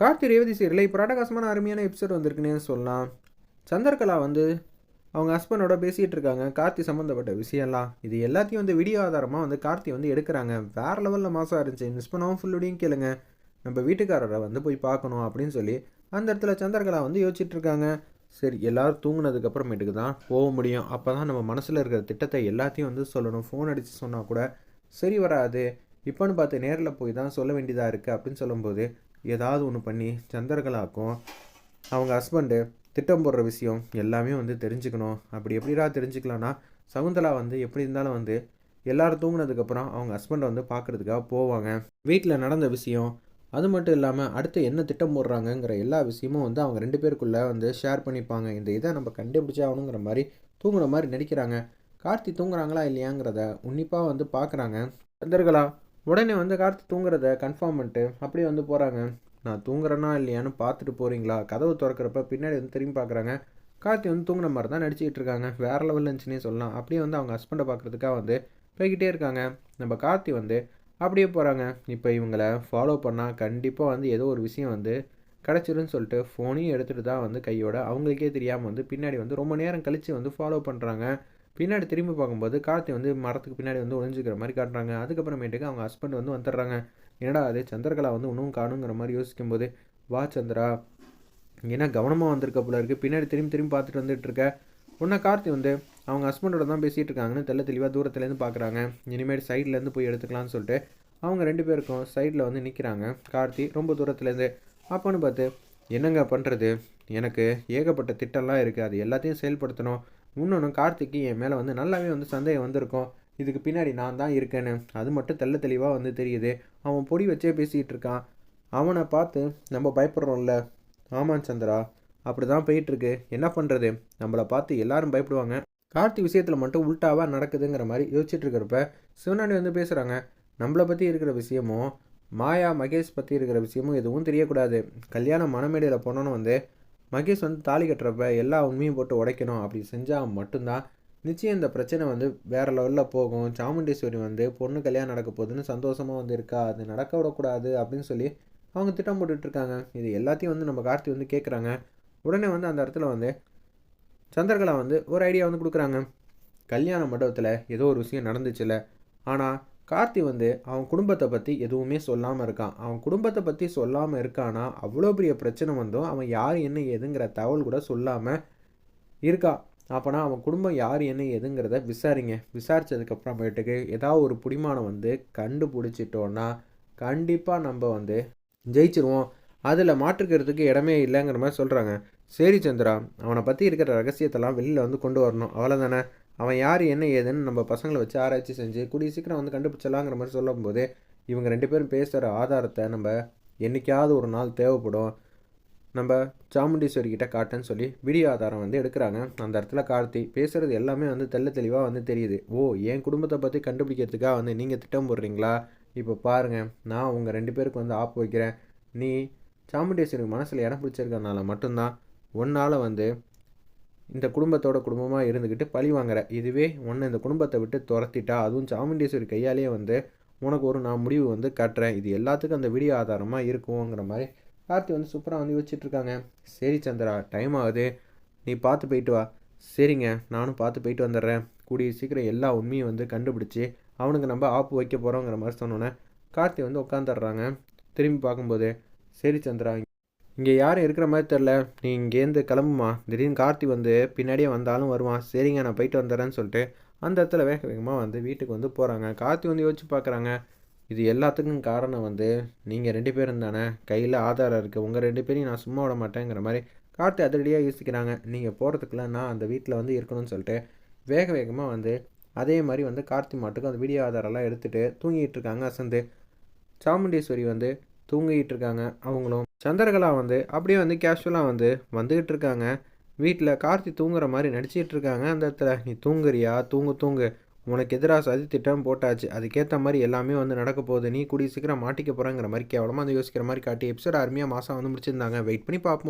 கார்த்தி ரேவதி சீரியலில் இப்போ ராடகாசமான அருமையான எபிசோட் வந்திருக்குன்னே சொல்லலாம். சந்திரகலா வந்து அவங்க ஹஸ்பண்டோட பேசிகிட்டு இருக்காங்க. கார்த்தி சம்மந்தப்பட்ட விஷயம்லாம். இது எல்லாத்தையும் வந்து வீடியோ ஆதாரமாக வந்து கார்த்தி வந்து எடுக்கிறாங்க. வேறு லெவலில் மாதம் இருந்துச்சு. மிஸ் பண்ணவும் ஃபுல்லுடையும் கேளுங்க. நம்ம வீட்டுக்காரரை வந்து போய் பார்க்கணும் அப்படின்னு சொல்லி அந்த இடத்துல சந்திரகலா வந்து யோசிச்சுட்டு இருக்காங்க. சரி எல்லோரும் தூங்குனதுக்கு அப்புறமேட்டுக்கு தான் போக முடியும். அப்போ தான் நம்ம மனசில் இருக்கிற திட்டத்தை எல்லாத்தையும் வந்து சொல்லணும். ஃபோன் அடித்து சொன்னால் கூட சரி வராது. இப்போன்னு பார்த்து நேரில் போய் தான் சொல்ல வேண்டியதாக இருக்குது அப்படின்னு சொல்லும்போது ஏதாவது ஒன்று பண்ணி சந்திரகலாக்கும் அவங்க ஹஸ்பண்டு திட்டம் போடுற விஷயம் எல்லாமே வந்து தெரிஞ்சுக்கணும். அப்படி எப்படிடா தெரிஞ்சுக்கலான்னா சகுந்தலா வந்து எப்படி இருந்தாலும் வந்து எல்லோரும் தூங்கினதுக்கப்புறம் அவங்க ஹஸ்பண்டை வந்து பார்க்குறதுக்காக போவாங்க. வீட்டில் நடந்த விஷயம் அது மட்டும் இல்லாமல் அடுத்து என்ன திட்டம் போடுறாங்கங்கிற எல்லா விஷயமும் வந்து அவங்க ரெண்டு பேருக்குள்ளே வந்து ஷேர் பண்ணிப்பாங்க. இந்த இதை நம்ம கண்டுபிடிச்சே ஆகணுங்கிற மாதிரி தூங்குற மாதிரி நடிக்கிறாங்க. கார்த்தி தூங்குறாங்களா இல்லையாங்கிறத உன்னிப்பாக வந்து பார்க்குறாங்க. சந்திரகலா உடனே வந்து கார்த்தி தூங்குறத கன்ஃபார்ம் பண்ணிட்டு அப்படியே வந்து போகிறாங்க நான் தூங்குறேனா இல்லையான்னு பார்த்துட்டு போகிறீங்களா கதவு திறக்கிறப்ப பின்னாடி வந்து திரும்பி பார்க்குறாங்க. கார்த்தி வந்து தூங்குன மாதிரி தான் நடிச்சிக்கிட்டு இருக்காங்க. வேறு லெவலில் இருந்துச்சுன்னே சொல்லலாம். அப்படியே வந்து அவங்க ஹஸ்பண்டை பார்க்குறதுக்காக வந்து போய்கிட்டே இருக்காங்க. நம்ம கார்த்தி வந்து அப்படியே போகிறாங்க இப்போ இவங்களை ஃபாலோ பண்ணால் கண்டிப்பாக வந்து ஏதோ ஒரு விஷயம் வந்து கிடச்சிருன்னு சொல்லிட்டு ஃபோனையும் எடுத்துகிட்டு தான் வந்து கையோட அவங்களுக்கே தெரியாமல் வந்து பின்னாடி வந்து ரொம்ப நேரம் கழித்து வந்து ஃபாலோ பண்ணுறாங்க பின்னாடி திரும்பி பார்க்கும்போது கார்த்தி வந்து மரத்துக்கு பின்னாடி வந்து ஒழிஞ்சிக்கிற மாதிரி காட்டுறாங்க. அதுக்கப்புறமேட்டுக்கு அவங்க ஹஸ்பண்ட் வந்து வந்துடுறாங்க. என்னடா அது சந்திரகலா வந்து இன்னும் காணுங்கிற மாதிரி யோசிக்கும்போது வா சந்திரா ஏன்னா கவனமாக வந்திருக்க போல இருக்குது பின்னாடி திரும்பி திரும்பி பார்த்துட்டு வந்துட்டு இருக்க. உன்னை கார்த்தி வந்து அவங்க ஹஸ்பண்டோட தான் பேசிகிட்டு இருக்காங்கன்னு தெல்ல தெளிவாக தூரத்துலேருந்து பார்க்குறாங்க இனிமேல் சைட்லேருந்து போய் எடுத்துக்கலாம்னு சொல்லிட்டு அவங்க ரெண்டு பேருக்கும் சைடில் வந்து நிற்கிறாங்க கார்த்தி ரொம்ப தூரத்துலேருந்து அப்போன்னு பார்த்து என்னங்க பண்ணுறது எனக்கு ஏகப்பட்ட திட்டம்லாம் இருக்குது அது எல்லாத்தையும் செயல்படுத்தணும். இன்னொன்று கார்த்திக்கு என் மேலே வந்து நல்லாவே வந்து சந்தேகம் வந்திருக்கும். இதுக்கு பின்னாடி நான் தான் இருக்கேன்னு. அது மட்டும் தெல்ல தெளிவாக வந்து தெரியுது. அவன் பொடி வச்சே பேசிகிட்டு இருக்கான். அவனை பார்த்து நம்ம பயப்படுறோம்ல. ஆமாம் சந்திரா அப்படி தான் போயிட்டுருக்கு. என்ன பண்ணுறது நம்மளை பார்த்து எல்லாரும் பயப்படுவாங்க. கார்த்தி விஷயத்தில் மட்டும் உல்ட்டாவாக நடக்குதுங்கிற மாதிரி யோசிச்சுட்டு இருக்கிறப்ப சிவனாண்டி வந்து பேசுகிறாங்க நம்மளை பற்றி இருக்கிற விஷயமும் மாயா மகேஷ் பற்றி இருக்கிற விஷயமும் எதுவும் தெரியக்கூடாது. கல்யாணம் மனமேடையில் போனோன்னு வந்து மகேஷ் வந்து தாலி கட்டுறப்ப எல்லா உண்மையும் போட்டு உடைக்கணும். அப்படி செஞ்சால் மட்டும்தான் நிச்சயம் இந்த பிரச்சனை வந்து வேறு லெவலில் போகும். சாமுண்டீஸ்வரி வந்து பொண்ணு கல்யாணம் நடக்க போகுதுன்னு சந்தோஷமாக வந்து இருக்கா அது நடக்க விடக்கூடாது அப்படின்னு சொல்லி அவங்க திட்டம் போட்டுட்ருக்காங்க இது எல்லாத்தையும் வந்து நம்ம கார்த்தி வந்து கேட்குறாங்க உடனே வந்து அந்த இடத்துல வந்து சந்திரகலா வந்து ஒரு ஐடியா வந்து கொடுக்குறாங்க. கல்யாண மண்டபத்தில் ஏதோ ஒரு விஷயம் நடந்துச்சுல ஆனால் கார்த்தி வந்து அவன் குடும்பத்தை பற்றி எதுவுமே சொல்லாமல் இருக்கான். அவன் குடும்பத்தை பற்றி சொல்லாமல் இருக்கானா? அவ்வளோ பெரிய பிரச்சனை வந்தும். அவன் யார் என்ன ஏதுங்கிற தகவல் கூட சொல்லாமல் இருக்கா? அப்போனா அவன் குடும்பம் யார் என்ன எதுங்கிறத விசாரிங்க. விசாரித்ததுக்கப்புறமேட்டுக்கு ஏதாவது ஒரு புடிமானம் வந்து கண்டுபிடிச்சிட்டோன்னா கண்டிப்பாக நம்ம வந்து ஜெயிச்சிருவோம். அதில் மாற்றுக்கிறதுக்கு இடமே இல்லைங்கிற மாதிரி சொல்கிறாங்க சரி சந்திரா அவனை பற்றி இருக்கிற ரகசியத்தெல்லாம் வெளியில் வந்து கொண்டு வரணும். அவ்வளோதானே அவன் யார் என்ன ஏதுன்னு நம்ம பசங்களை வச்சு ஆராய்ச்சி செஞ்சு கூடிய சீக்கிரம் வந்து கண்டுபிடிச்சலாங்கிற மாதிரி சொல்லும்போது இவங்க ரெண்டு பேரும் பேசுகிற ஆதாரத்தை நம்ம என்றைக்காவது ஒரு நாள் தேவைப்படும். நம்ம சாமுண்டீஸ்வரி கிட்ட காட்டுன்னு சொல்லி வீடியோ ஆதாரம் வந்து எடுக்கிறாங்க. அந்த இடத்துல கார்த்தி பேசுகிறது எல்லாமே வந்து தெல்ல தெளிவாக வந்து தெரியுது. ஓ என் குடும்பத்தை பற்றி கண்டுபிடிக்கிறதுக்காக வந்து நீங்கள் திட்டம் போடுறீங்களா? இப்போ பாருங்கள் நான் உங்கள் ரெண்டு பேருக்கு வந்து ஆப்பு வைக்கிறேன். நீ சாமுண்டீஸ்வரிக்கு மனசில் இடம் பிடிச்சிருக்கனால மட்டும்தான் ஒன்றால் வந்து இந்த குடும்பத்தோட குடும்பமாக இருந்துக்கிட்டு பழி வாங்குற. இதுவே ஒன்று இந்த குடும்பத்தை விட்டு துரத்திட்டா அதுவும் சாமுண்டீஸ்வரி கையாலேயே வந்து உனக்கு ஒரு நான் முடிவு வந்து கட்டுறேன். இது எல்லாத்துக்கும் அந்த வீடியோ ஆதாரமாக இருக்குங்கிற மாதிரி கார்த்தி வந்து சூப்பராக வந்து யோசிச்சுட்ருக்காங்க. சரி சந்திரா டைம் ஆகுது. நீ பார்த்து போயிட்டு வா. சரிங்க நானும் பார்த்து போயிட்டு வந்துடுறேன். கூடிய சீக்கிரம் எல்லா உண்மையும் வந்து கண்டுபிடிச்சி அவனுக்கு நம்ம ஆப்பு வைக்க போகிறோங்கிற மாதிரி சொன்னோன்னே கார்த்தி வந்து உட்காந்துடுறாங்க திரும்பி பார்க்கும்போது சரி சந்திரா இங்கே யாரும் இருக்கிற மாதிரி தெரில நீ இங்கேருந்து கிளம்புமா? திடீர்னு கார்த்தி வந்து பின்னாடியே வந்தாலும் வருவான். சரிங்க நான் போயிட்டு வந்துடுறேன்னு சொல்லிட்டு அந்த இடத்துல வேக வேகமாக வந்து வீட்டுக்கு வந்து போகிறாங்க கார்த்தி வந்து யோசிச்சு பார்க்குறாங்க. இது எல்லாத்துக்கும் காரணம் வந்து நீங்கள் ரெண்டு பேரும் தானே. கையில் ஆதாரம் இருக்குது உங்கள் ரெண்டு பேரையும் நான் சும்மா விட மாட்டேங்கிற மாதிரி கார்த்தி அதிரடியாக யோசிக்கிறாங்க. நீங்கள் போகிறதுக்குலாம் நான் அந்த வீட்டில் வந்து இருக்கணும்னு சொல்லிட்டு வேக வேகமாக வந்து அதே மாதிரி வந்து கார்த்தி மாட்டுக்கும் அந்த வீடியோ ஆதாரெல்லாம் எடுத்துகிட்டு தூங்கிட்டு இருக்காங்க அசந்து. சாமுண்டீஸ்வரி வந்து தூங்கிட்டு இருக்காங்க. அவங்களும் சந்திரகலா வந்து அப்படியே வந்து கேஷுவலாக வந்து வந்துக்கிட்டு இருக்காங்க. வீட்டில் கார்த்தி தூங்குற மாதிரி நடிச்சிட்டு இருக்காங்க. அந்த இடத்துல நீ தூங்குறியா? தூங்கு தூங்கு. உனக்கு எதிராக சதி திட்டம் போட்டாச்சு. அதுக்கேற்ற மாதிரி எல்லாமே வந்து நடக்க போகுது. நீ கூடிய சீக்கிரம் மாட்டிக்க போகிறேங்கிற மாதிரி கேவலமாக வந்து யோசிக்கிற மாதிரி காட்டி எபிசோட் அருமையாக மாதம் வந்து முடிச்சிருந்தாங்க. வெயிட் பண்ணி பார்ப்போம்.